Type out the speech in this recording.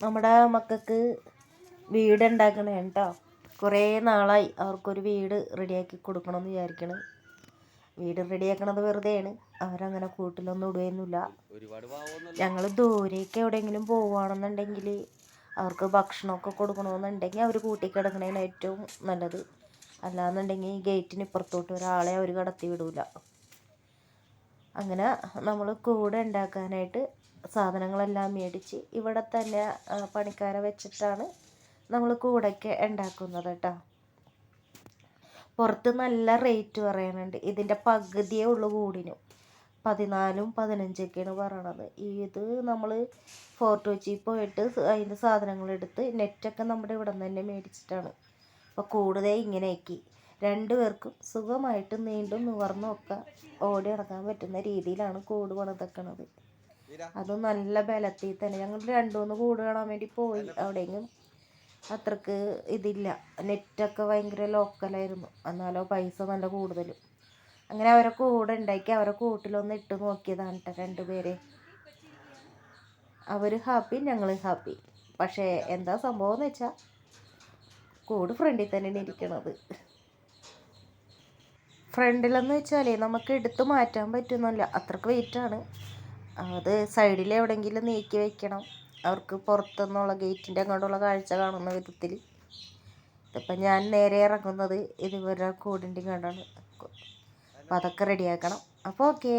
നമ്മുടെ മക്കൾക്ക് വീട് ഉണ്ടാക്കണേ കേട്ടോ കുറേ നാളായി അവർക്കൊരു വീട് റെഡിയാക്കി കൊടുക്കണം എന്ന് വിചാരിക്കണ്. വീട് റെഡിയാക്കണത് വെറുതെയാണ്. അവരങ്ങനെ കൂട്ടിലൊന്നും ഇടുകയൊന്നുമില്ല. ഞങ്ങൾ ദൂരേക്ക് എവിടെയെങ്കിലും പോവുകയാണെന്നുണ്ടെങ്കിൽ അവർക്ക് ഭക്ഷണമൊക്കെ കൊടുക്കണമെന്നുണ്ടെങ്കിൽ അവർ കൂട്ടിക്കിടക്കണതാണ് ഏറ്റവും നല്ലത്. അല്ലാന്നുണ്ടെങ്കിൽ ഗേറ്റിന് ഇപ്പുറത്തോട്ട് ഒരാളെ അവർ കടത്തി വിടൂല. അങ്ങനെ നമ്മൾ കൂടെ ഉണ്ടാക്കാനായിട്ട് സാധനങ്ങളെല്ലാം മേടിച്ച് ഇവിടെ തന്നെ പണിക്കാരെ വെച്ചിട്ടാണ് നമ്മൾ കൂടൊക്കെ ഉണ്ടാക്കുന്നത് കേട്ടോ. പുറത്ത് നല്ല റേറ്റ് പറയുന്നുണ്ട്. ഇതിന്റെ പകുതിയേ ഉള്ളൂ കൂടിനും. പതിനാലും പതിനഞ്ചൊക്കെയാണ് പറയണത്. ഇത് നമ്മൾ ഫോർട്ട് കൊച്ചി പോയിട്ട് അതിന്റെ സാധനങ്ങളെടുത്ത് നെറ്റൊക്കെ നമ്മുടെ ഇവിടെ നിന്ന് തന്നെ മേടിച്ചിട്ടാണ്. അപ്പോൾ കൂടുതൽ ഇങ്ങനെയാക്കി. രണ്ടു പേർക്കും സുഖമായിട്ട് നീണ്ടും നിവർന്നും ഒക്കെ ഓടി നടക്കാൻ പറ്റുന്ന രീതിയിലാണ് കൂട് പണിതക്കണത്. അതും നല്ല ബലത്തിൽ തന്നെ. ഞങ്ങൾ രണ്ടു മൂന്ന് കൂട് കാണാൻ വേണ്ടി പോയി. അവിടെയെങ്കിലും അത്രയ്ക്ക് ഇതില്ല. നെറ്റൊക്കെ ഭയങ്കര ലോക്കലായിരുന്നു. എന്നാലോ പൈസ നല്ല കൂടുതലും. അങ്ങനെ അവരെ കൂടെ ഉണ്ടാക്കി അവരെ കൂട്ടിലൊന്ന് ഇട്ട് നോക്കിയതാണ് കേട്ടോ രണ്ടുപേരെ. അവർ ഹാപ്പി ഞങ്ങൾ ഹാപ്പി. പക്ഷേ എന്താ സംഭവം എന്ന് വെച്ചാൽ കൂട് ഫ്രണ്ടിൽ തന്നെയാണ് ഇരിക്കണത്. ഫ്രണ്ടിലെന്ന് വെച്ചാലേ നമുക്ക് എടുത്തു മാറ്റാൻ പറ്റുന്നില്ല. അത്രയ്ക്ക് വെയിറ്റാണ് അത് സൈഡിൽ എവിടെയെങ്കിലും നീക്കി വെക്കണം. അവർക്ക് പുറത്തുനിന്നുള്ള ഗേറ്റിന്റെ അങ്ങോട്ടുള്ള കാഴ്ച കാണുന്ന വിധത്തിൽ. ഇതിപ്പം ഞാൻ നേരെ ഇറങ്ങുന്നത് ഇതുവരെ കൂടിന്റെ കണ്ടാണ് അപ്പോൾ അതൊക്കെ റെഡിയാക്കണം അപ്പോൾ ഓക്കേ